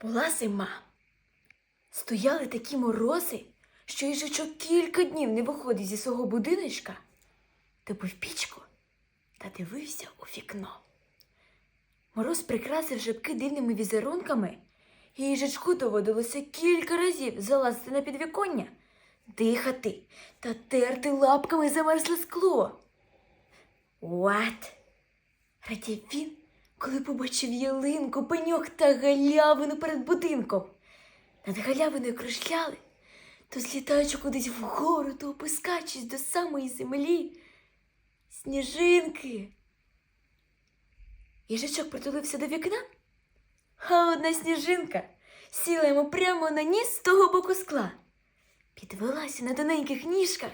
Була зима. Стояли такі морози, що їжачок кілька днів не виходив зі свого будиночка, топив пічку та дивився у вікно. Мороз прикрасив жабки дивними візерунками, і їжачку доводилося кілька разів залазити на підвіконня, дихати та терти лапками замерзле скло. What? Радів він, коли побачив ялинку, пеньок та галявину перед будинком. Над галявиною кружляли, то злітаючи кудись вгору, то опускаючись до самої землі. Сніжинки. Їжачок притулився до вікна, а одна сніжинка сіла йому прямо на ніс з того боку скла, підвелася на тоненьких ніжках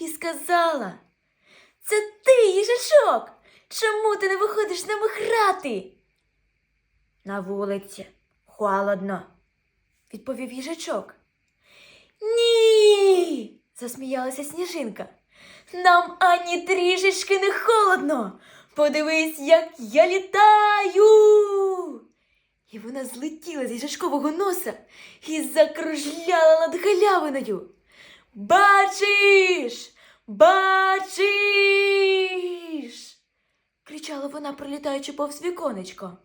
і сказала: Це ти, їжачок! Чому ти не виходиш з нами грати? На вулиці холодно, відповів їжачок. Ні. засміялася сніжинка. Нам ані трішечки не холодно. Подивись, як я літаю. І вона злетіла з їжачкового носа і закружляла над галявиною. Бачиш, бачиш. Кричала вона, пролітаючи повз віконечко.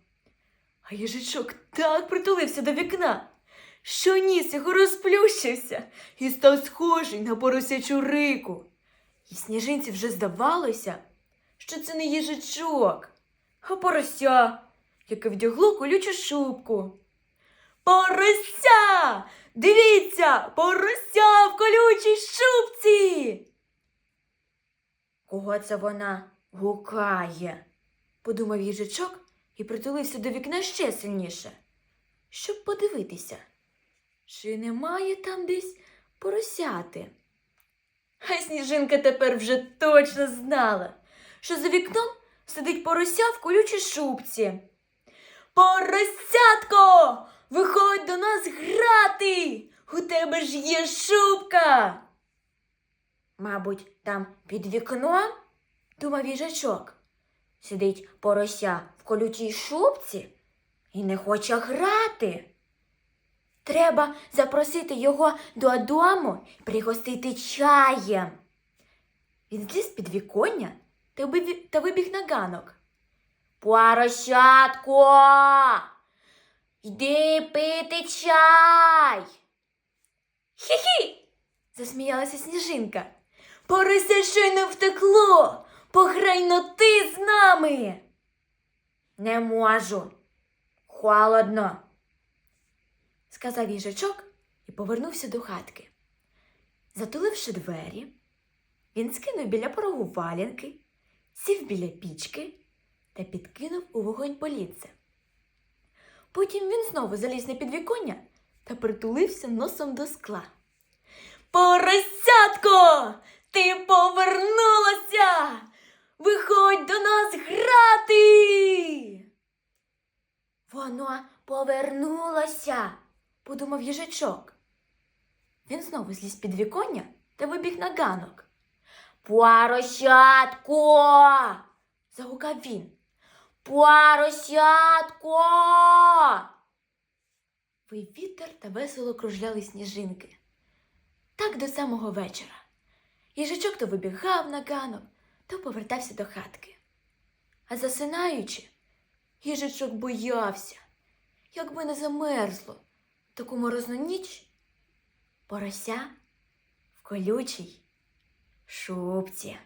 А їжачок так притулився до вікна, що ніс його розплющився і став схожий на поросячу рику. І сніжинці вже здавалося, що це не їжачок, а порося, яке вдягло колючу шубку. Порося! Дивіться, порося в колючій шубці. Кого це вона гукає? подумав їжачок і притулився до вікна ще сильніше, щоб подивитися, чи немає там десь поросяти. А сніжинка тепер вже точно знала, що за вікном сидить порося в колючій шубці. Поросятко, виходь до нас грати. У тебе ж є шубка. Мабуть, там під вікном, думав їжачок. Сидить порося в колючій шубці і не хоче грати. Треба запросити його додому і пригостити чаєм. Він зліз та вибіг, та вибіг на ганок. Поросятко, йди пити чай. Хі-хі. засміялася сніжинка. Порося щойно втекло. Пограй но ти з нами. Не можу. Холодно сказав їжачок і повернувся до хатки. Затуливши двері, він скинув біля порогу валянки, сів біля пічки та підкинув у вогонь поліце. Потім він знову заліз на підвіконня та притулився носом до скла. Поросятко, ти повернулася! Виходь до нас грати! Воно повернулося, подумав їжачок. Він знову зліз під віконня та вибіг на ганок. Поросятко. загукав він. Поросятко. Вий вітер та весело кружляли сніжинки. Так до самого вечора. Їжачок то вибігав на ганок, то повертався до хатки. А засинаючи, їжачок боявся, якби не замерзло таку морозну ніч порося в колючій шубці.